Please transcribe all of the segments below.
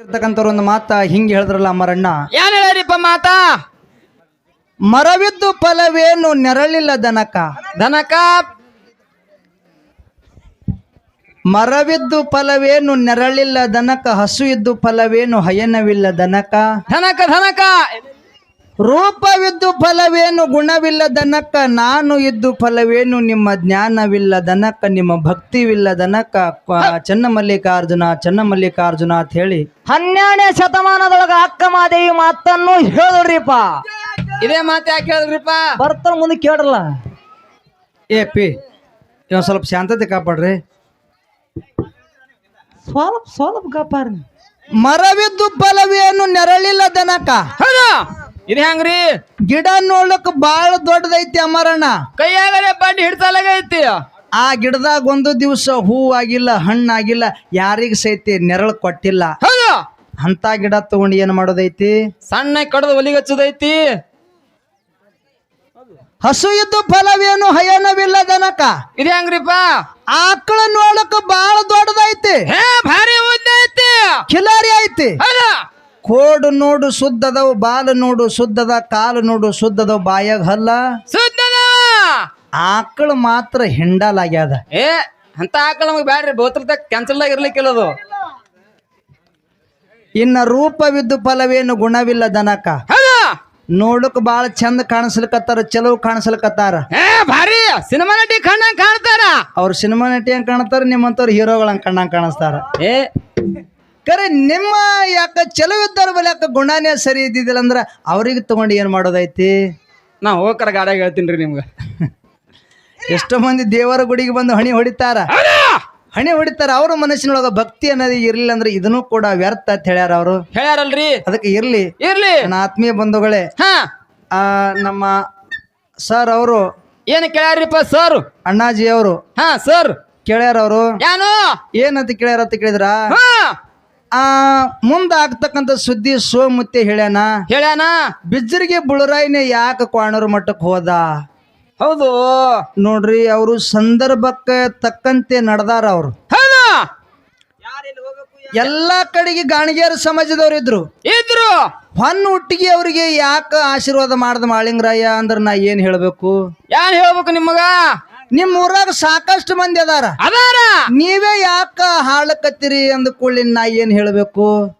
ಇರ್ತಕ್ಕಂಥವ್ರು ಒಂದು ಮಾತ ಹಿಂಗೆ ಹೇಳಿದ್ರಲ್ಲ ಮರಣ್ಣ ಏನ್ ಹೇಳಿರಿಪ್ಪ ಮಾತಾ? ಮರವಿದ್ದು ಫಲವೇನು ನೆರಳಿಲ್ಲ ದನಕ. ದನಕ? ಮರವಿದ್ದು ಫಲವೇನು ನೆರಳಿಲ್ಲ ದನಕ. ಹಸು ಇದ್ದು ಫಲವೇನು ಹಯನವಿಲ್ಲ ದನಕ. ದನಕ ಧನಕ ರೂಪವಿದ್ದು ಫಲವೇನು ಗುಣವಿಲ್ಲ ದನಕ ನಾನು ಇದ್ದು ಫಲವೇನು ನಿಮ್ಮ ಜ್ಞಾನವಿಲ್ಲ ದನಕ ನಿಮ್ಮ ಭಕ್ತಿವಿಲ್ಲ ದನಕ್ಕ ಕ- ಚನ್ನಮಲ್ಲಿಕಾರ್ಜುನ ಚನ್ನಮಲ್ಲಿಕಾರ್ಜುನ ಅಂತ ಹೇಳಿ ಹನ್ನೆರಡನೇ ಶತಮಾನದೊಳಗ ಅಕ್ಕ ಮಾದೇವಿ ಮಾತನ್ನು ಹೇಳಿದ್ರಿಪ್ಪ. ಇದೇ ಮಾತು ಯಾಕೆ ಹೇಳಿದ್ರಿಪ್ಪ? ಬರ್ತಾರ ಮುಂದೆ ಕೇಳ್ರಲ್ಲ. ಏ ಪಿ ಇವ್ ಸ್ವಲ್ಪ ಶಾಂತತೆ ಕಾಪಾಡ್ರಿ. ಸ್ವಲ್ಪ ಸ್ವಲ್ಪ ಕಾಪಾಡ್ರಿ. ಮರವಿದ್ದು ಫಲವೇನು ನೆರಳಿಲ್ಲ ದನಕ ಹೌದು. ಇದು ಹೆಂಗ್ರಿ ಗಿಡ ನೋಡ್ಲಕ್ ಬಾಳ ದೊಡ್ಡದೈತಿ ಅಮರಣ್ಣ. ಕೈಯಾಗಲೇ ಬಂಡಿ ಹಿಡ್ತಲಾಗೈತಿ ಆ ಗಿಡದಾಗ ಒಂದು ದಿವಸ ಹೂ ಆಗಿಲ್ಲ ಹಣ್ಣಾಗಿಲ್ಲ ಯಾರಿಗ ಸೈತಿ ನೆರಳು ಕೊಟ್ಟಿಲ್ಲ. ಹೌದು. ಅಂತ ಗಿಡ ತಗೊಂಡು ಏನ್ ಮಾಡೋದೈತಿ? ಸಣ್ಣ ಕಡದ ಒಲಿಗಚ್ಚದೈತಿ ಹಸು ಇದ್ದು ಫಲವೇನು ಹಯನವಿಲ್ಲ ದನಕ ಇದು ಹೆಂಗ್ರಿಪ್ಪ ಆಕಳ ನೋಡಕ್ ಬಾಳ ದೊಡ್ಡದೈತಿ. ಹೇ ಭಾರಿ ಉದ್ದ ಐತಿ. ಖಿಲಾರಿ ಐತಿ. ಹೌದು. ಕೋಡು ನೋಡು ಶುದ್ಧದವು ಬಾಲು ನೋಡು ಶುದ್ಧದ ಕಾಲು ನೋಡು ಸುದ್ದದವು ಬಾಯಾಗ ಹಲ್ಲ. ಸುದ್ದದ! ಆಕಳ ಮಾತ್ರ ಹಿಂಡಲಾಗ್ಯದ. ಏ ಅಂತ ಆಕಳು ನಮಗೆ ಬ್ಯಾಡ್ರಿ ಬೋತ್ರ ಕ್ಯಾನ್ಸಲ್ ಆಗಿರ್ಲಿಕ್ಕಿಲ್ಲ ಅದು. ಇನ್ನ ರೂಪವಿದ್ದು ಫಲವೇನು ಗುಣವಿಲ್ಲ ದನಕ ನೋಡಕ್ ಬಾಳ ಚಂದ ಕಾಣಿಸ್ಲಿಕತ್ತಾರ ಚಲೋ ಕಾಣಿಸ್ಲಿಕತ್ತಾರ. ಭಾರಿ! ಸಿನಿಮಾ ನಟಿ ಕಣ್ಣ ಕಾಣ್ತಾರ. ಅವ್ರ ಸಿನಿಮಾ ನಟಿ ಹಂಗ ಕಾಣ್ತಾರ ನಿಮ್ಮಂತವ್ರ ಹೀರೋಗಳ ಕಣ್ಣಂಗ್ ಕಾಣಿಸ್ತಾರ. ಏ ಕರೆ ನಿಮ್ಮ ಯಾಕ ಚಲೋ ಇದ್ದಾರ ಬಲೆ ಯಾಕ ಗುಣನೇ ಸರಿ ಇದ್ದಿದ್ದಿಲ್ಲ ಅಂದ್ರ ಅವ್ರಿಗೆ ತಗೊಂಡು ಏನು ಮಾಡೋದೈತಿ? ನಾ ಹೋಗ್ಕರ ಗಾಡಿಯಾಗ ಹೇಳ್ತೀನಿ ರೀ ನಿಮ್ಗೆ. ಎಷ್ಟೋ ಮಂದಿ ದೇವರ ಗುಡಿಗೆ ಬಂದು ಹಣಿ ಹೊಡಿತಾರ. ಹಣಿ ಹೊಡಿತಾರ. ಅವ್ರ ಮನಸ್ಸಿನೊಳಗ ಭಕ್ತಿ ಅನ್ನೋದು ಇರ್ಲಿಲ್ಲ ಅಂದ್ರೆ ಇದನ್ನು ಕೂಡ ವ್ಯರ್ಥ ಅಂತ ಹೇಳ್ಯಾರ ಅವರು. ಹೇಳ್ಯಾರಲ್ರಿ? ಅದಕ್ಕೆ ಇರ್ಲಿ. ಇರ್ಲಿ. ನನ್ನ ಆತ್ಮೀಯ ಬಂಧುಗಳೇ ಹಾ. ಆ ನಮ್ಮ ಸರ್ ಅವರು ಏನ್ ಕೇಳ್ಯಾರಿಪ್ಪ ಸರ್ ಅಣ್ಣಾಜಿ ಅವರು ಹಾ ಸರ್ ಕೇಳ್ಯಾರ ಅವರು. ಏನು ಏನಂತ ಕೇಳ್ಯಾರ ಅಂತ ಕೇಳಿದ್ರ? ಹಾ. ಆ ಮುಂದ ಆಗ್ತಕ್ಕಂಥ ಸುದ್ದಿ ಸೋಮುತ್ತೆ ಹೇಳ್ಯಾನ ಹೇಳ್ಯಾನ? ಬಿಜ್ಜರಿಗೆ ಬುಳರಾಯಿನೇ ಯಾಕೆ ಕ್ವಾಣರ ಮಠಕ್ಕೆ ಹೋದ? ಹೌದು. ನೋಡ್ರಿ ಅವರು ಸಂದರ್ಭಕ್ಕೆ ತಕ್ಕಂತೆ ನಡೆದಾರ ಅವರು. ಹೌದಾ. ಎಲ್ಲಾ ಕಡೆಗೆ ಗಾಣಿಗೇರ ಸಮಾಜದವ್ರು ಇದ್ರು. ಇದ್ರು. ಹೊನ್ನ ಹುಟ್ಟಿಗೆ ಅವರಿಗೆ ಯಾಕೆ ಆಶೀರ್ವಾದ ಮಾಡ್ದ ಮಾಳಿಂಗರಾಯ ಅಂದ್ರೆ ನಾ ಏನ್ ಹೇಳ್ಬೇಕು? ಯಾನ್ ಹೇಳ್ಬೇಕು ನಿಮಗ? ನಿಮ್ ಊರಾಗ ಸಾಕಷ್ಟು ಮಂದಿ ಅದಾರ. ಅದಾರ. ನೀವೇ ಯಾಕ ಹಾಳಕತ್ತೀರಿ ಅಂದ ಕೂಡಲಿ ನಾ ಏನ್ ಹೇಳ್ಬೇಕು?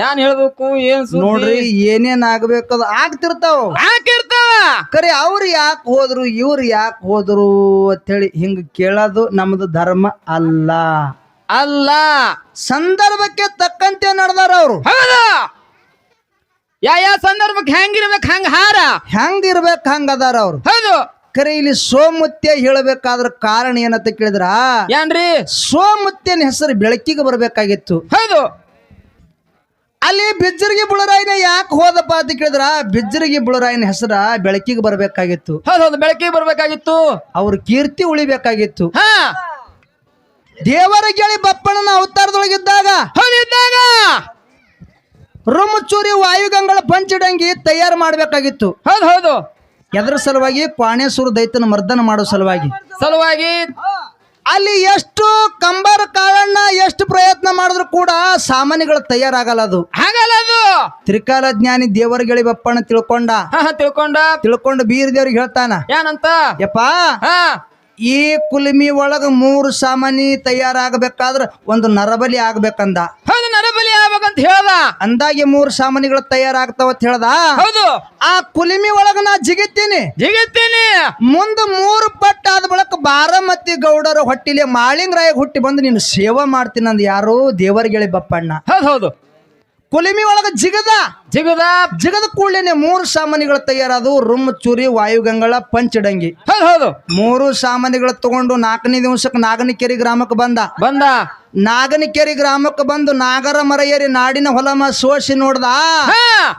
ಏನ್ ಹೇಳ್ಬೇಕು? ಏನ್? ನೋಡ್ರಿ ಏನೇನ್ ಆಗ್ಬೇಕದು ಆಗ್ತಿರ್ತಾವ. ಆಗ್ತಿರ್ತಾವ. ಕರೆ ಅವ್ರು ಯಾಕೆ ಹೋದ್ರು ಇವ್ರು ಯಾಕೆ ಹೋದ್ರು ಅಂತೇಳಿ ಹಿಂಗ ಕೇಳೋದು ನಮ್ದು ಧರ್ಮ ಅಲ್ಲ. ಅಲ್ಲ. ಸಂದರ್ಭಕ್ಕೆ ತಕ್ಕಂತೆ ನಡೆದಾರ ಅವರು. ಹೌದಾ. ಯಾ ಯಾ ಸಂದರ್ಭಕ್ಕೆ ಹೆಂಗಿರ್ಬೇಕು ಹಂಗ ಹಾರ? ಹೆಂಗಿರ್ಬೇಕು ಹಂಗ ಅದಾರ ಅವ್ರು. ಹೌದು. ಕರೆ ಇಲ್ಲಿ ಸೋಮತ್ಯ ಹೇಳಬೇಕಾದ್ರ ಕಾರಣ ಏನಂತ ಕೇಳಿದ್ರ? ಏನ್ರಿ? ಸೋಮುತ್ಯನ ಹೆಸರು ಬೆಳಕಿಗೆ ಬರಬೇಕಾಗಿತ್ತು. ಹೌದು. ಅಲ್ಲಿ ಬಿಜ್ಜರಿಗೆ ಬುಳರಾಯಿನ ಯಾಕೆ ಹೋದಪ್ಪ ಅಂತ ಕೇಳಿದ್ರ? ಬಿಜ್ಜರಿಗೆ ಬುಳರಾಯಿನ ಹೆಸರ ಬೆಳಕಿಗೆ ಬರಬೇಕಾಗಿತ್ತು. ಹೌದು ಹೌದು ಬೆಳಕಿಗೆ ಬರಬೇಕಾಗಿತ್ತು. ಅವ್ರ ಕೀರ್ತಿ ಉಳಿಬೇಕಾಗಿತ್ತು. ಹಾ. ದೇವರ ಕೇಳಿ ಬಪ್ಪಣ್ಣನ ಅವತಾರದೊಳಗಿದ್ದಾಗ ಹೌದು ಇದ್ದಾಗ. ರುಮಚೂರಿ ವಾಯುಗಂಗಳ ಪಂಚಡಂಗಿ ತಯಾರು ಮಾಡಬೇಕಾಗಿತ್ತು. ಹೌದು ಹೌದು. ಎದರ ಸಲುವಾಗಿ ಕ್ವಾಣೇಶ್ವರ ದೈತನ ಮರ್ದನ ಮಾಡೋ ಸಲುವಾಗಿ? ಸಲುವಾಗಿ ಅಲ್ಲಿ ಎಷ್ಟು ಕಂಬರ್ ಕಾಳಣ್ಣ ಎಷ್ಟು ಪ್ರಯತ್ನ ಮಾಡಿದ್ರು ಕೂಡ ಸಾಮಾನ್ಯಗಳು ತಯಾರಾಗಲ್ಲ ಅದು. ಹಾಗಲ್ಲ ಅದು. ತ್ರಿಕಾಲ ಜ್ಞಾನಿ ದೇವರ ಗೆಳಿ ಬಪ್ಪಣ್ಣ ತಿಳ್ಕೊಂಡ. ಹಾ ತಿಳ್ಕೊಂಡ. ತಿಳ್ಕೊಂಡು ಬೀರ್ ದೇವ್ರಿಗೆ ಹೇಳ್ತಾನ. ಏನಂತ? ಯಪ್ಪ ಹಾ. ಈ ಕುಲಿಮಿ ಒಳಗ ಮೂರು ಸಾಮಾನಿ ತಯಾರಾಗಬೇಕಾದ್ರ ಒಂದು ನರಬಲಿ ಆಗ್ಬೇಕಂದ. ಹೌದು ಆಗ್ಬೇಕಂತ ಹೇಳ್ದ? ಅಂದಾಗೆ ಮೂರು ಸಾಮಾನಿಗಳು ತಯಾರಾಗ್ತಾವ ಅಂತ ಹೇಳ್ದ? ಹೌದು. ಆ ಕುಲಿಮಿ ಒಳಗ ನಾ ಜಿಗಿತೀನಿ. ಜಿಗಿತೀನಿ. ಮುಂದ ಮೂರು ಪಟ್ಟ ಆದ ಬಳಿಕ ಬಾರಮತಿ ಗೌಡರ ಹೊಟ್ಟಿಲಿ ಮಾಳಿಂಗರಾಯ ಹುಟ್ಟಿ ಬಂದು ನೀನು ಸೇವಾ ಮಾಡ್ತೀನಿ ಅಂದ್ ಯಾರು? ದೇವರಗೆಳಿ ಬಪ್ಪಣ್ಣ. ಹೌದು ಹೌದು. ಕುಲಿಮಿ ಒಳಗ ಜಿಗದ. ಜಿಗದ. ಜಿಗದ ಕೂಡಲೇನೆ ಮೂರು ಸಾಮಾನಿಗಳು ತಯಾರಾದವು. ರುಮ್ ಚೂರಿ ವಾಯುಗಂಗಳ ಪಂಚಡಂಗಿ. ಹೌದು ಹೌದು. ಮೂರು ಸಾಮಾನಿಗಳು ತಗೊಂಡು ನಾಲ್ಕನೇ ದಿವಸಕ್ಕೆ ನಾಗನಕೆರೆ ಗ್ರಾಮಕ್ಕೆ ಬಂದ. ಬಂದ. ನಾಗನಕೆರೆ ಗ್ರಾಮಕ್ಕೆ ಬಂದು ನಾಗರ ಮರ ಏರಿ ನಾಡಿನ ಹೊಲಮ ಸೋಸಿ ನೋಡ್ದ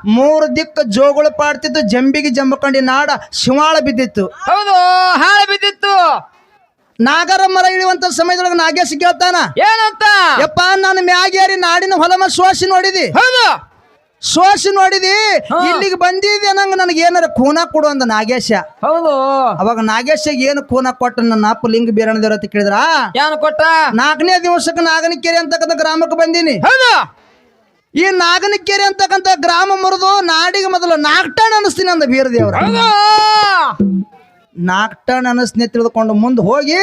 ಮೂರು ದಿಕ್ಕ ಜೋಗುಳು ಪಾಡ್ತಿತ್ತು ಜಂಬಿಗೆ ಜಂಬಕಂಡಿ ನಾಡ ಶಿವಾಳ ಬಿದ್ದಿತ್ತು. ಹೌದು ಹಾಳ ಬಿದ್ದಿತ್ತು. ನಾಗರ ಮರ ಇಳಿಯುವಂತ ಸಮಯದೊಳಗೆ ನಾಗೇಶ್ ಕೇಳ್ತಾನ ಏನಂತ? ಯಪ್ಪ ನಾನು ಮ್ಯಾಗೇರಿ ನಾಡಿನ ಹೊಲಮ ಸೋಸಿ ನೋಡಿದಿ. ಹೌದು. ಸೋಸಿ ನೋಡಿದಿ? ಇಲ್ಲಿಗೆ ಬಂದಿದ್ದೆ ನಂಗೆ? ನನಗೆ ಏನಾರ ಖೂನ ಕೊಡು ಅಂದ ನಾಗೇಶ. ಹೌದು. ಅವಾಗ ನಾಗೇಶ ಏನು ಖೂನ ಕೊಟ್ಟ? ನನ್ನ ಅಪ್ಪ ಲಿಂಗ ಬೀರಣದೇವ್ರ ಅಂತ ಕೇಳಿದ್ರ? ಏನು ಕೊಟ್ಟ? ನಾಲ್ಕನೇ ದಿವಸಕ್ಕೆ ನಾಗನಕೆರೆ ಅಂತಕ್ಕಂಥ ಗ್ರಾಮಕ್ಕೆ ಬಂದೀನಿ. ಹೌದು. ಈ ನಾಗನಕೆರೆ ಅಂತಕ್ಕಂಥ ಗ್ರಾಮ ಮುರಿದು ನಾಡಿಗೆ ಮೊದಲು ನಾಲ್ಕು ಟನ್ ಅನಿಸ್ತೀನಿ ಅಂದ ಬೀರದೇವ್ರ. ಟನ್ ಅನಿಸ್ತೀನಿ ತಿಳಿದುಕೊಂಡು ಮುಂದೆ ಹೋಗಿ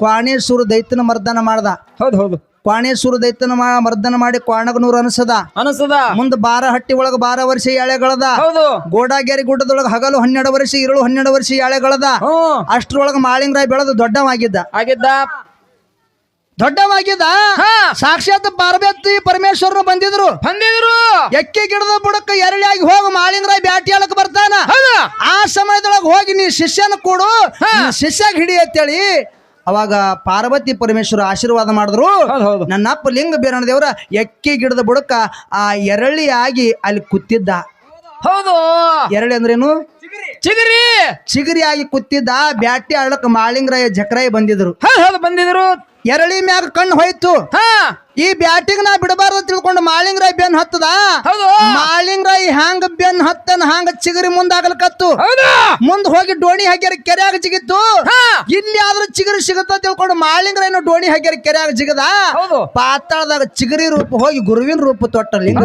ಕ್ವಾಣೇಶ್ವರ ದೈತ್ಯನ ಮರ್ದನ ಮಾಡ್ದ. ಹೌದು ಹೌದು. ಕ್ವಾಣೇಶ್ವರ ದೈತನ ಮಾ- ಮರ್ದನ ಮಾಡಿ ಕ್ವಾಣಗನೂರ್ ಅನಸದ. ಅನಸದ. ಮುಂದೆ ಬಾರ ಹಟ್ಟಿ ಒಳಗ ಬಾರ ವರ್ಷ ಎಳೆಗಳದ ಹೌದು. ಗೋಡಾಗೇರಿ ಗುಡ್ಡದೊಳಗ ಹಗಲು ಹನ್ನೆರಡು ವರ್ಷ ಇರುಳು ಹನ್ನೆರಡು ವರ್ಷ ಎಳೆಗಳದ ಹ್ಮ್ ಅಷ್ಟ್ರೊಳಗ ಮಾಳಿಂಗರಾಯ್ ಬೆಳೆದು ದೊಡ್ಡವಾಗಿದ್ದ. ಆಗಿದ್ದ. ದೊಡ್ಡವಾಗಿದ್ದ? ಹಾ. ಸಾಕ್ಷಾತ್ ಪಾರ್ವತಿ ಪರಮೇಶ್ವರನು ಬಂದಿದ್ರು. ಬಂದಿದ್ರು. ಎಕ್ಕೆ ಗಿಡದ ಬುಡಕ್ಕ ಎರಳಿಯಾಗಿ ಹೋಗಿ ಮಾಳಿಂಗರಾಯ್ ಬ್ಯಾಟಿ ಹೇಳಕ್ ಬರ್ತಾನ. ಹೌದು. ಆ ಸಮಯದೊಳಗ ಹೋಗಿ ನೀ ಶಿಷ್ಯನ ಕೊಡು. ಶಿಷ್ಯಾಗ ಹಿಡಿ ಅಂತೇಳಿ ಅವಾಗ ಪಾರ್ವತಿ ಪರಮೇಶ್ವರ ಆಶೀರ್ವಾದ ಮಾಡಿದ್ರು. ನನ್ನ ಅಪ್ಪ ನನ್ನಪ್ಪ ಲಿಂಗ ಬೀರಣ ದೇವರ ಎಕ್ಕಿ ಗಿಡದ ಬುಡಕ ಆ ಎರಳಿ ಆಗಿ ಅಲ್ಲಿ ಕುತ್ತಿದ್ದ ಹೌದು. ಎರಳಿ ಅಂದ್ರೇನು? ಚಿಗರಿ. ಚಿಗರಿ. ಆಗಿ ಕುತ್ತಿದ್ದ ಬ್ಯಾಟಿ ಆಡಕ್ ಮಾಳಿಂಗರಾಯ ಜಕ್ರಾಯಿ ಬಂದಿದ್ರು. ಹೌದು ಹೌದು ಬಂದಿದ್ರು. ಎರಳಿ ಮ್ಯಾಗ ಕಣ್ಣು ಹೋಯ್ತು. ಹಾ. ಈ ಬ್ಯಾಟಿಂಗ್ ನಾ ಬಿಡಬಾರ್ದು ತಿಳ್ಕೊಂಡು ಮಾಳಿಂಗರಾಯ್ ಬೆನ್ ಹತ್ತದ? ಹೌದು. ಮಾಳಿಂಗರಾಯ್ ಹ್ಯಾಂಗ ಬೆನ್ ಹತ್ತನ ಹಾಂಗ ಚಿಗರಿ ಮುಂದಾಗಲ್ಕತ್ತು ಹೌದು. ಮುಂದ್ ಹೋಗಿ ಡೋಣಿ ಹಾಕ್ಯಾರ ಕೆರೆಯಾಗ ಜಿಗಿತ್ತು? ಹಾ. ಇಲ್ಲಿ ಆದ್ರೂ ಚಿಗರಿ ಸಿಗುತ್ತ ತಿಳ್ಕೊಂಡು ಮಾಳಿಂಗರಾಯನು ಡೋಣಿ ಹಾಕ್ಯಾರ ಕೆರೆಯಾಗ ಜಿಗದ? ಹೌದು. ಪಾತಾಳದಾಗ ಚಿಗರಿ ರೂಪ ಹೋಗಿ ಗುರುವಿನ ರೂಪ ತೊಟ್ಟ ಲಿಂಗ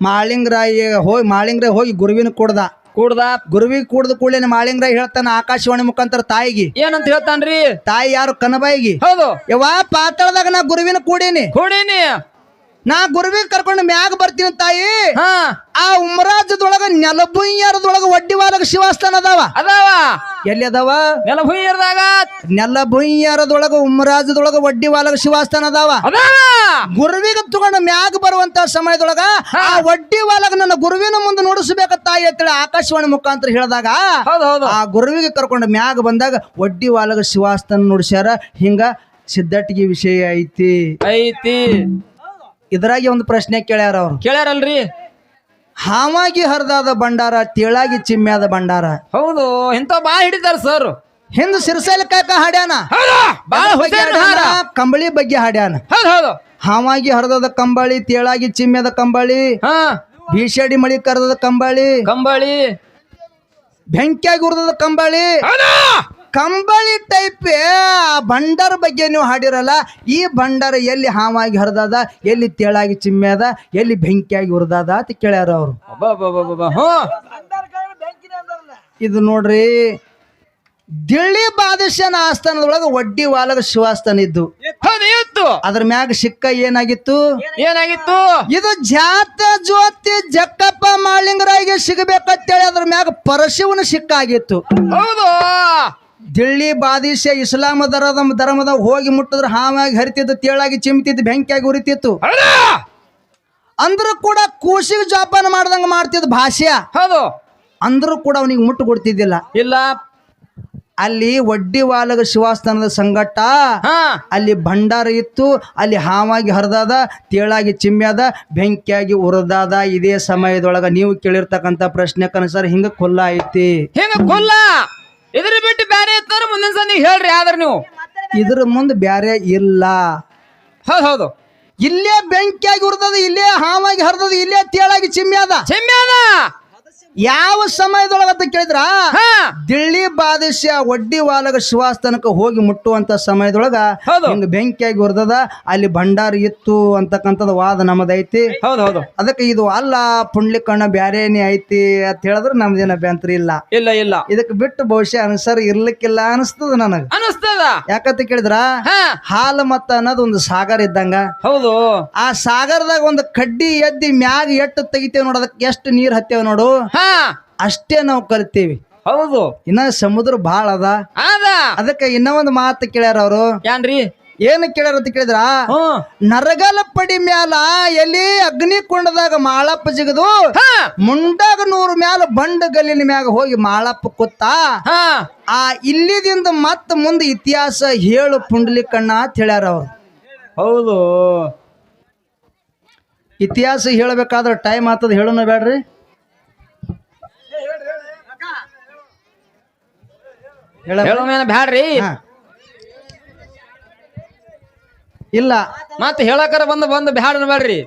ಮಾಳಿಂಗ್ ರಾಯ್ ಹೋಗಿ ಹೋಗಿ ಮಾಳಿಂಗರಾಯ್ ಹೋಗಿ ಗುರುವಿನ ಕೊಡ್ದ. ಕೂಡ್ದ ಗುರುವಿಗೆ ಕೂಡ್ದ ಕೂಡಲೇ ಮಾಳಿಂಗ್ರ ಹೇಳ್ತಾನ ಆಕಾಶವಾಣಿ ಮುಖಾಂತರ ತಾಯಿಗೆ. ಏನಂತ ಹೇಳ್ತಾನ್ರಿ? ತಾಯಿ ಯಾರು ಕನಬಾಯಿಗೆ? ಹೌದು. ಯವ್ವ ಪಾತಾಳದಾಗ ನಾ ಗುರುವಿನ ಕೂಡೀನಿ. ಕೂಡೀನಿ. ನಾ ಗುರುವಿಗೆ ಕರ್ಕೊಂಡು ಮ್ಯಾಗ ಬರ್ತೀನಿ ತಾಯಿ. ಹಾ. ಆ ಉಮರಾಜದೊಳಗ ನೆಲಭುಯ್ಯಾರದೊಳಗ ಒಡ್ಡಿವಾಲಗ ಶಿವಸ್ಥಾನ ಅದಾವ. ಅದಾವ. ಎಲ್ಲಿ ಅದಾವ? ನೆಲ ನೆಲಭುಯ್ಯರದೊಳಗ ಉಮರಾಜದೊಳಗ ಒಡ್ಡಿವಾಲಗ ಶಿವಸ್ಥಾನ ಅದಾವ. ಅದಾವ. ಗುರುವಿಗೆ ತಗೊಂಡು ಮ್ಯಾಗ ಬರುವಂತ ಸಮಯದೊಳಗ ಆ ಒಡ್ಡಿ ವಾಲಗ ನನ್ನ ಗುರುವಿನ ಮುಂದೆ ನುಡಿಸ್ಬೇಕ ತಾಯಿ ಅಂತೇಳಿ ಆಕಾಶವಾಣಿ ಮುಖಾಂತರ ಹೇಳಿದಾಗ ಹೌದು ಹೌದು. ಆ ಗುರುವಿಗೆ ಕರ್ಕೊಂಡು ಮ್ಯಾಗ ಬಂದಾಗ ಒಡ್ಡಿ ವಾಲಗ ಶಿವಾಸ್ತನ ನುಡಿಸ್ಯಾರ. ಹಿಂಗ ಸಿದ್ದಟ್ಟಿಗೆ ವಿಷಯ ಐತಿ. ಐತಿ. ಇದ್ರಾಗೆ ಒಂದು ಪ್ರಶ್ನೆ ಕೇಳ್ಯಾರ ಅವ್ರು. ಕೇಳ್ಯಾರಲ್ರಿ? ಹಾವಾಗಿ ಹರಿದಾದ ಭಂಡಾರ ತೇಳಾಗಿ ಚಿಮ್ಮ್ಯಾದ ಭಂಡಾರ. ಹೌದು ಇಂತ ಬಾ ಹಿಡಿತಾರ ಸರ್. ಹಿಂದ ಸಿರಸೈಲ ಕಾಕ ಹಾಡ್ಯಾನ. ಹೌದು ಬಾಳ ಬಗ್ಗೆ ಹುಷಾರ್ ಹಾರ ಹಾಡ್ಯಾನ? ಕಂಬಳಿ ಬಗ್ಗೆ ಹಾಡ್ಯಾನ. ಹೌದು ಹೌದು. ಹಾವಾಗಿ ಹರಿದಾದ ಕಂಬಳಿ ತೇಳಾಗಿ ಚಿಮ್ಮ್ಯಾದ ಕಂಬಳಿ. ಹಾ. ಭೀಷಡಿ ಮಳಿ ಕರೆದ ಕಂಬಳಿ. ಕಂಬಳಿ. ಬೆಂಕಿಯಾಗಿ ಉರಿದ ಕಂಬಳಿ. ಹೌದು. ಕಂಬಳಿ ಟೈಪ್ ಭಂಡಾರ ಬಗ್ಗೆ ನೀವು ಹಾಡಿರಲ್ಲ ಈ ಭಂಡಾರ ಎಲ್ಲಿ ಹಾವಾಗಿ ಹರಿದದ ಎಲ್ಲಿ ತೇಳಾಗಿ ಅದ ಎಲ್ಲಿ ಬೆಂಕಿಯಾಗಿ ಉರಿದದ ಅಂತ ಕೇಳ್ಯಾರ ಅವರು. ಇದು ನೋಡ್ರಿ ದಿಳ್ಳಿ ಬಾದಶನ ಆಸ್ಥಾನದೊಳಗ ಒಡ್ಡಿ ವಾಲದ ಶಿವಾಸ್ತಾನ ಇದ್ದು. ಅದ್ರ ಮ್ಯಾಗ ಸಿಕ್ಕ ಏನಾಗಿತ್ತು? ಏನಾಗಿತ್ತು? ಇದು ಜಾತ ಜ್ಯೋತಿ ಜಕ್ಕಪ್ಪ ಮಾಳಿಂಗರಾಗಿ ಸಿಗಬೇಕಂತೇಳಿ ಅದ್ರ ಮ್ಯಾಗ ಪರಶಿವನ ಸಿಕ್ಕಾಗಿತ್ತು ಹೌದು. ದಿಳ್ಳಿ ಬಾದಿಶ ಇಸ್ಲಾಮ ದರದ ಧರ್ಮದ ಹೋಗಿ ಮುಟ್ಟಿದ್ರೆ ಹಾವಾಗಿ ಹರಿತಿದ್ದು ತೇಳಾಗಿ ಚಿಮ್ತಿದ್ದು ಬೆಂಕಿಯಾಗಿ ಉರಿತಿತ್ತು. ಅಂದ್ರೂ ಕೂಡ ಕೂಸಿಗೆ ಜೋಪಾನ ಮಾಡ್ದಂಗ ಮಾಡ್ತಿದ್ದ ಭಾಷೆ ಹೌದು. ಅಂದ್ರೂ ಕೂಡ ಅವನಿಗೆ ಮುಟ್ಟು ಕೊಡ್ತಿದ್ದಿಲ್ಲ. ಇಲ್ಲ. ಅಲ್ಲಿ ಒಡ್ಡಿ ವಾಲಗ ಶಿವಾಸ್ಥಾನದ ಸಂಗಟ ಹಾ. ಅಲ್ಲಿ ಭಂಡಾರ ಇತ್ತು ಅಲ್ಲಿ ಹಾವಾಗಿ ಹರಿದಾದ ತೇಳಾಗಿ ಚಿಮ್ಮ್ಯಾದ ಬೆಂಕಿಯಾಗಿ ಉರದಾದ ಇದೇ ಸಮಯದೊಳಗ ನೀವು ಕೇಳಿರ್ತಕ್ಕಂಥ ಕನಸರ್ ಹಿಂಗ ಕೊಲ್ಲ ಐತಿ. ಹಿಂಗ ಕೊಲ್ಲ? ಇದ್ರ ಬಿಟ್ಟು ಬ್ಯಾರೆ ಇತ್ತಾರ ಮುಂದಿನ ಸಂದಿಗೆ ಹೇಳ್ರಿ ಆದ್ರೆ ನೀವು. ಇದ್ರ ಮುಂದೆ ಬ್ಯಾರೆ ಇಲ್ಲ. ಹೌದು ಹೌದು. ಇಲ್ಲೇ ಬೆಂಕಿಯಾಗಿ ಉರಿದದ ಇಲ್ಲೇ ಹಾವಾಗಿ ಹರಿದದ ಇಲ್ಲೇ ತೇಳಾಗಿ ಚಿಮ್ಮ್ಯಾದ ಚೆಮ್ಮ್ಯಾದ ಯಾವ ಸಮಯದೊಳಗ ಅಂತ ಕೇಳಿದ್ರ? ದಿಳ್ಳಿ ಬಾದಶ್ಯ ಒಡ್ಡಿ ವಾಲಗ ಶಿವಾಸ್ತನಕ್ಕೆ ಹೋಗಿ ಮುಟ್ಟುವಂತ ಸಮಯದೊಳಗ ಒಂದು ಹಿಂಗ ಬೆಂಕಿಯಾಗಿ ಹೊರದದ ಅಲ್ಲಿ ಭಂಡಾರ ಇತ್ತು ಅಂತಕ್ಕಂಥದ್ ವಾದ ನಮ್ಮದೈತಿ. ಹೌದು ಹೌದು. ಅದಕ್ಕೆ ಇದು ಅಲ್ಲ ಪುಂಡ್ಲಿಕಣ್ಣ ಬ್ಯಾರೇನೆ ಐತಿ ಅಂತ ಹೇಳಿದ್ರೆ ನಮ್ದೇನ ಅಭ್ಯಂತರ ಇಲ್ಲ. ಇಲ್ಲ ಇಲ್ಲ. ಇದಕ್ಕೆ ಬಿಟ್ಟು ಬಹುಶಃ ಅನ್ಸರ್ ಇರ್ಲಿಕ್ಕಿಲ್ಲ ಅನಿಸ್ತದ ನನಗ. ಅನಸ್ತದ. ಯಾಕಂತ ಕೇಳಿದ್ರ? ಹಾಲ ಹಾಲು ಮತ್ತ ಅನ್ನೋದು ಒಂದು ಸಾಗರ ಇದ್ದಂಗ. ಹೌದು. ಆ ಸಾಗರದಾಗ ಒಂದು ಕಡ್ಡಿ ಎದ್ದಿ ಮ್ಯಾಗ ಎಟ್ಟು ತೆಗಿತೇವ್ ನೋಡು ಅದಕ್ಕೆ ಎಷ್ಟು ನೀರ್ ಹತ್ತೇವ್ ನೋಡು. ಹಾ. ಅಷ್ಟೇ ನಾವು ಕಲಿತೀವಿ. ಹೌದು. ಇನ್ನ ಸಮುದ್ರ ಬಾಳ ಅದ. ಅದ ಅದಕ್ಕೆ ಇನ್ನ ಒಂದು ಮಾತು ಕೇಳ್ಯಾರ ಅವರು. ಏನ್ರಿ? ಏನು ಕೇಳ್ಯಾರ ಅಂತ ಕೇಳಿದ್ರ? ಹ್ಮ್ ನರಗಲ ಪಡಿ ಮ್ಯಾಲ ಎಲ್ಲಿ ಅಗ್ನಿ ಕುಂಡದಾಗ ಮಾಳಪ್ಪ ಜಿಗದು. ಹಾ. ಮುಂಡಾಗ ನೂರು ಮ್ಯಾಲ ಬಂಡ ಗಲ್ಲಿನ ಮ್ಯಾಗ ಹೋಗಿ ಮಾಳಪ್ಪ ಕೂತ. ಹಾ. ಆ ಇಲ್ಲಿದಿಂದ ಮತ್ತ ಮುಂದೆ ಇತಿಹಾಸ ಹೇಳು ಪುಂಡ್ಲಿಕಣ್ಣ ಅಂತ ಹೇಳ್ಯಾರ ಅವ್ರು. ಹೌದು. ಇತಿಹಾಸ ಹೇಳಬೇಕಾದ್ರೆ ಟೈಮ್ ಆತದ ಹೇಳೋಣ ಬೇಡ್ರಿ ಹೇಳ ಹೇಳೋಮೇನ ಬ್ಯಾಡ್ರಿ. ಹಾ. ಇಲ್ಲ. ಮತ್ತೆ ಹೇಳಕರ ಬಂದು ಬಂದು ಬ್ಯಾಡ ಬ್ಯಾಡ್ರಿ.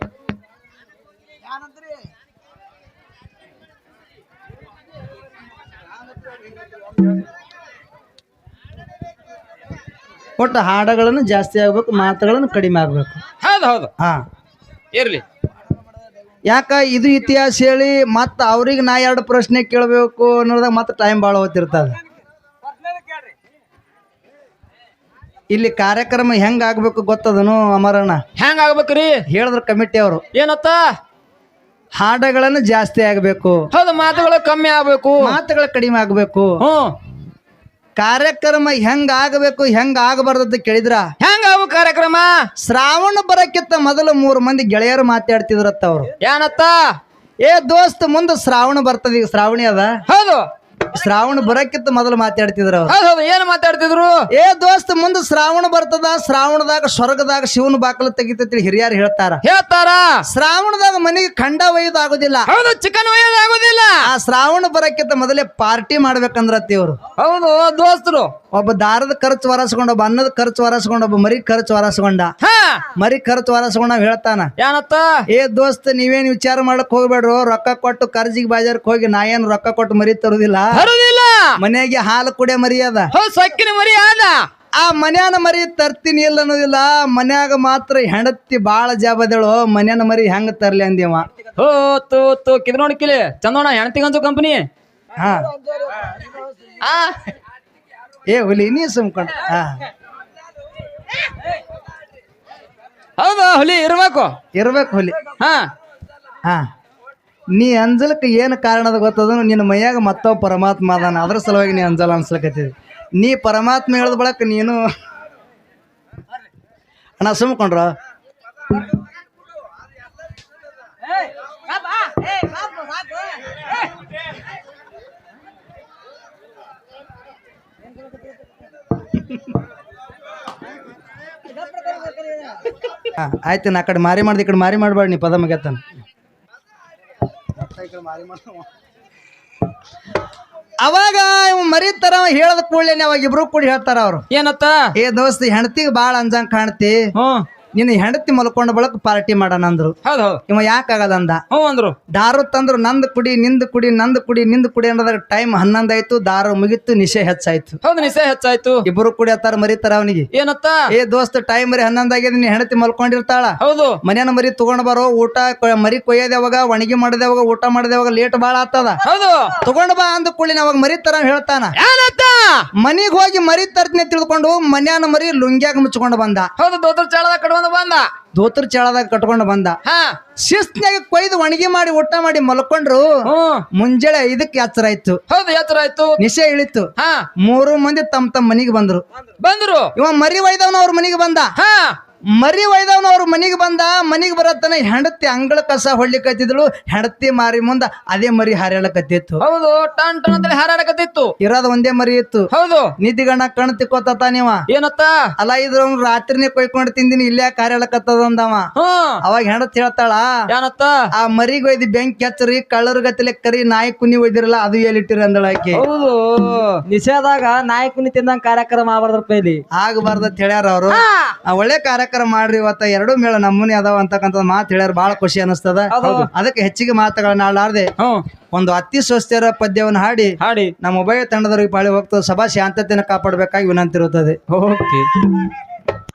ಒಟ್ಟು ಹಾಡಗಳನ್ನು ಜಾಸ್ತಿ ಆಗ್ಬೇಕು ಮಾತುಗಳನ್ನು ಕಡಿಮೆ ಆಗ್ಬೇಕು. ಹೌದು ಹೌದು. ಹಾ. ಇರ್ಲಿ. ಯಾಕ ಇದು ಇತಿಹಾಸ ಹೇಳಿ ಮತ್ತೆ ಅವ್ರಿಗೆ ನಾ ಎರಡು ಪ್ರಶ್ನೆ ಕೇಳಬೇಕು ಅನ್ನೋದಾಗ ಮತ್ತೆ ಟೈಮ್ ಭಾಳ ಹೋಗ್ತಿರ್ತದ ಇಲ್ಲಿ ಕಾರ್ಯಕ್ರಮ ಹೆಂಗ್ ಆಗ್ಬೇಕು ಗೊತ್ತದನು ಅಮರಣ್ಣ? ಹೆಂಗ್ ಆಗ್ಬೇಕ್ರಿ? ಹೇಳಿದ್ರು ಕಮಿಟಿ ಅವರು. ಏನತ್ತ? ಹಾಡಗಳನ್ನು ಜಾಸ್ತಿ ಆಗ್ಬೇಕು. ಹೌದು ಮಾತುಗಳು ಕಮ್ಮಿ ಆಗ್ಬೇಕು. ಮಾತುಗಳು ಕಡಿಮೆ ಆಗ್ಬೇಕು. ಹ್ಮ್ ಕಾರ್ಯಕ್ರಮ ಹೆಂಗ್ ಆಗಬೇಕು ಹೆಂಗ್ ಆಗಬಾರ್ದು ಅಂತ ಕೇಳಿದ್ರ? ಹೆಂಗ ಕಾರ್ಯಕ್ರಮ? ಶ್ರಾವಣ ಬರಕ್ಕಿಂತ ಮೊದಲು ಮೂರು ಮಂದಿ ಗೆಳೆಯರು ಮಾತಾಡ್ತಿದ್ರತ್ತ ಅವ್ರು. ಏನತ್ತ? ಏ ದೋಸ್ತ್ ಮುಂದೆ ಶ್ರಾವಣ ಬರ್ತದ ಈಗ ಶ್ರಾವಣಿ ಅದ. ಹೌದು. ಶ್ರಾವಣ ಬರಕ್ಕಿಂತ ಮೊದಲು ಮಾತಾಡ್ತಿದ್ರು ಅವ್ರು. ಹೌದು ಏನ್ ಮಾತಾಡ್ತಿದ್ರು? ಏ ದೋಸ್ತ್ ಮುಂದೆ ಶ್ರಾವಣ ಬರ್ತದ ಶ್ರಾವಣದಾಗ ಸ್ವರ್ಗದಾಗ ಶಿವನ ಬಾಕಲು ತೆಗಿತೈತಿ ಹಿರಿಯರು ಹೇಳ್ತಾರ. ಹೇಳ್ತಾರ? ಶ್ರಾವಣದಾಗ ಮನೆಗೆ ಖಂಡ ಒಯ್ಯದಾಗುದಿಲ್ಲ ಆಗುದಿಲ್ಲ. ಹೌದು ಚಿಕನ್ ಒಯ್ಯದಾಗುದಿಲ್ಲ ಆಗೋದಿಲ್ಲ. ಆ ಶ್ರಾವಣ ಬರಕ್ಕಿಂತ ಮೊದಲೇ ಪಾರ್ಟಿ ಮಾಡ್ಬೇಕಂದ್ರ ಇವ್ರು. ಹೌದು ದೋಸ್ತರು. ಒಬ್ಬ ದಾರದ ಖರ್ಚು ವರಸ್ಕೊಂಡ ಒಬ್ಬ ಅನ್ನದ ಖರ್ಚು ವರಸ್ಕೊಂಡ ಒಬ್ಬ ಮರಿ ಖರ್ಚು ವರಸ್ಕೊಂಡ. ಮರಿ ಖರ್ಚು ವರಸ್ಕೊಂಡ ನಾವ್ ಹೇಳ್ತಾನ. ಏನತ್ತ ಏ ದೋಸ್ತ ನೀವೇನ್ ವಿಚಾರ ಮಾಡಕ್ ಹೋಗ್ಬೇಡ್ರು ರೊಕ್ಕ ಕೊಟ್ಟು ಕರ್ಜಿಗೆ ಬಾಜಾರ್ಕ್ ಹೋಗಿ ನಾ ಏನ್ ರೊಕ್ಕ ಕೊಟ್ಟು ಮರಿ ತರುದಿಲ್ಲ? ತರುದಿಲ್ಲ ಮನೆಗೆ ಹಾಲು ಕುಡಿಯ ಮರ್ಯಾದ. ಮರ್ಯಾದ ಸಕ್ಕಿನ ಮರಿ ಆದ ಆ ಮನ್ಯಾನ ಮರಿ ತರ್ತೀನಿ ಇಲ್ಲ ಅನ್ನೋದಿಲ್ಲ. ಮನ್ಯಾಗ ಮಾತ್ರ ಹೆಂಡತಿ ಬಾಳ ಜಾಬದಳು ಮನ್ಯಾನ ಮರಿ ಹೆಂಗ ತರ್ಲಿ ಅಂದೇವ ಹೋ ತೋ ತೋ ಕಿದ್ ನೋಡಿ ಕಿಲಿ. ಚಂದೋಣ ಹೆಣ್ತಿಗಂಜು ಕಂಪನಿ? ಹಾ. ಆ. ಏ ಹುಲಿ ನೀ ಸುಮ್ಕೊಂಡ ಹಾ. ಹೌದು ಹುಲಿ ಇರ್ಬೇಕು. ಇರ್ಬೇಕು ಹುಲಿ. ಹಾ. ಹಾ. ನೀ ಅಂಜಲಕ್ಕೆ ಏನು ಕಾರಣದ ಗೊತ್ತದನು? ನಿನ್ನ ಮೈಯಾಗ ಮತ್ತೊಬ್ಬ ಪರಮಾತ್ಮ ಅದಾನ. ಅದ್ರ ಸಲುವಾಗಿ ನೀ ಅಂಜಲ ಅನ್ಸ್ಲಕತ್ತಿದಿ. ನೀ ಪರಮಾತ್ಮ ಹೇಳಿದ ಬಳಕ ನೀನು ಅಣ್ಣ ಸುಮ್ಕೊಂಡ್ರ ಆಯ್ತು, ನಾ ಕಡೆ ಮಾರಿ ಮಾಡ್ದೆ, ಈ ಕಡೆ ಮಾರಿ ಮಾಡಬೇಡ, ನೀ ಪದ ಮುಗ್ಯತ್ತಾನ. ಅವಾಗ ಇವ್ ಮರಿತಾರ ಹೇಳದ ಕೂಡಲೇ ಅವಾಗ ಇಬ್ರು ಕೂಡಿ ಹೇಳ್ತಾರ ಅವ್ರು. ಏನತ್ತ? ಏ ದೋಸ್ತಿ ಹೆಂಡತಿಗೆ ಬಾಳ ಅಂಜಂಗ್ ಕಾಣ್ತಿ. ಹ್ಮ್. ನಿನ್ನ ಹೆಂಡತಿ ಮಲ್ಕೊಂಡ ಬಳಕ ಪಾರ್ಟಿ ಮಾಡೋಣ ಅಂದ್ರು. ಹೌದು ಹೌದು. ಇವ ಯಾಕಾಗಲ್ಲ ಅಂದ ಹ್ಞೂ ಅಂದ್ರು. ದಾರು ತಂದ್ರು ನಂದ್ ಕುಡಿ ನಿಂದ್ ಕುಡಿ ನಂದ್ ಕುಡಿ ನಿಂದ್ ಕುಡಿ ಅಂದ್ರ ಟೈಮ್ ಹನ್ನೊಂದ್ ಆಯ್ತು ದಾರು ಮುಗಿತು ನಿಶೆ ಹೆಚ್ಚಾಯ್ತು. ಹೌದು ನಿಶೆ ಹೆಚ್ಚಾಯ್ತು. ಇಬ್ರು ಕುಡಿ ಹತ್ತಾರ ಮರಿತಾರ ಅವನಿಗೆ. ಏನತ್ತ? ಏ ದೋಸ್ತ ಟೈಮ್ ಮರಿ ಹನ್ನೊಂದ್ ಆಗಿದೆ ನೀ ಹೆಂಡತಿ ಮಲ್ಕೊಂಡಿರ್ತಾಳ. ಹೌದು. ಮನೇನ ಮರಿ ತಗೊಂಡ್ ಬರೋ ಊಟ ಕೊ- ಮರಿ ಕೊಯ್ಯದವಾಗ ಒಣಗಿ ಮಾಡದವಾಗ ಊಟ ಮಾಡದವಾಗ ಯಾವಾಗ ಲೇಟ್ ಬಾಳ ಆತದ. ಹೌದು. ತಗೊಂಡ್ ಬಾ ಅಂದ ಕೂಡಲಿನ ಅವಾಗ ಮರಿತಾರ ಹೇಳ್ತಾನ. ಏನತ್ತ? ಮನಿಗ್ ಹೋಗಿ ಮರಿ ತರ್ತೀನಿ ತಿಳ್ಕೊಂಡು ಮನ್ಯಾನ ಮರಿ ಲುಂಗ್ಯಾಗ ಮುಚ್ಕೊಂಡು ಬಂದ. ಹೌದು ದೋತ್ರ ಚಾಳದ ಕಡೆ ಬಂದ ಧೋತ್ರ ಚಳದಾಗ ಕಟ್ಕೊಂಡು ಬಂದ. ಹಾ. ಶಿಸ್ತ್ನಾಗ ಕೊಯ್ದು ಒಣಗಿ ಮಾಡಿ ಊಟ ಮಾಡಿ ಮಲ್ಕೊಂಡ್ರು ಹ್ಮ್ ಮುಂಜಾನೆ ಇದಕ್ಕೆ ಎಚ್ಚರ ಆಯ್ತು. ಹೌದು ಎತ್ತರ ಆಯ್ತು. ನಿಶೆ ಇಳಿತು. ಹಾ. ಮೂರು ಮಂದಿ ತಮ್ಮ ತಮ್ಮ ಮನಿಗೆ ಬಂದ್ರು. ಬಂದ್ರು. ಇವ ಮರಿ ಒಯ್ದವನ ಅವ್ರ ಮನಿಗೆ ಬಂದ. ಹಾ. ಮರಿ ಒಯ್ದವನು ಅವ್ರ ಮನೆಗೆ ಬಂದ ಮನೆಗೆ ಬರತ್ತನ ಹೆಂಡತಿ ಅಂಗಳ ಕಸ ಹೊಳ್ಳಿಕತ್ತಿದ್ಳು ಹೆಂಡತಿ ಮಾರಿ ಮುಂದ ಅದೇ ಮರಿ ಹಾರಾಡಕತ್ತಿತ್ತು ಹೌದು ಟನ್ ಟನ್ ಅಂತ ಹಾರಾಡಕತ್ತಿತ್ತು ಇರೋದ್ ಒಂದೇ ಮರಿ ಇತ್ತು. ಹೌದು. ನಿದ್ದಿಗಣ್ಣ ಕಣ್ ತಿಕ್ಕೋತ ನೀವ. ಏನತ್ತ? ಅಲ್ಲ ಇದ್ರ ರಾತ್ರಿನೇ ಕೊಯ್ಕೊಂಡು ತಿಂದಿನಿ ಇಲ್ಲೇ ಕಾರ್ಯಾಳಕತ್ತದ ಅಂದವ. ಅವಾಗ ಹೆಂಡತಿ ಹೇಳ್ತಾಳ ಏನತ್ತ? ಆ ಮರಿಗ್ ಒಯ್ದು ಬೆಂಕಿ ಹಚ್ಚರಿ ಕಳ್ಳರ್ ಗತಿಲೆ ಕರಿ ನಾಯಿ ಕುನಿ ಒಯ್ದಿರಲ್ಲ ಅದು ಎಲ್ಲಿಟ್ಟಿರಿ ಅಂದಳ ಆಕಿ. ಹೌದು. ನಿಷೇಧಾಗ ನಾಯಿ ಕುನಿ ತಿಂದಂಗ ಕಾರ್ಯಕ್ರಮ ಆಗ್ಬಾರ್ದ ಪೈಲಿ ಆಗಬಾರ್ದ ಹೇಳ್ಯಾರ ಅವರು. ಒಳ್ಳೆ ಕಾರ್ಯಕ್ರಮ ಮಾಡ್ರಿ ಇವತ್ತ ಎರಡು ಮೇಳ ನಮ್ಮನೆ ಅದಾವ ಅಂತಕ್ಕಂಥ ಮಾತು ಹೇಳ್ಯಾರ ಬಹಳ ಖುಷಿ ಅನಿಸ್ತದ. ಅದಕ್ಕೆ ಹೆಚ್ಚಿಗೆ ಮಾತುಗಳನ್ನ ಆಡಲಾರ್ದೆ ಒಂದು ಅತಿ ಸ್ವಸ್ಥರ ಪದ್ಯವನ್ನು ಹಾಡಿ ಹಾಡಿ. ನಮ್ಮ ಉಭಯ ತಂಡದವರಿಗೆ ಪಾಳಿ ಹೋಗ್ತದೆ. ಸಭಾ ಶಾಂತತೆಯನ್ನು ಕಾಪಾಡಬೇಕಾಗಿ ವಿನಂತಿರುತ್ತದೆ. ಓಕೆ.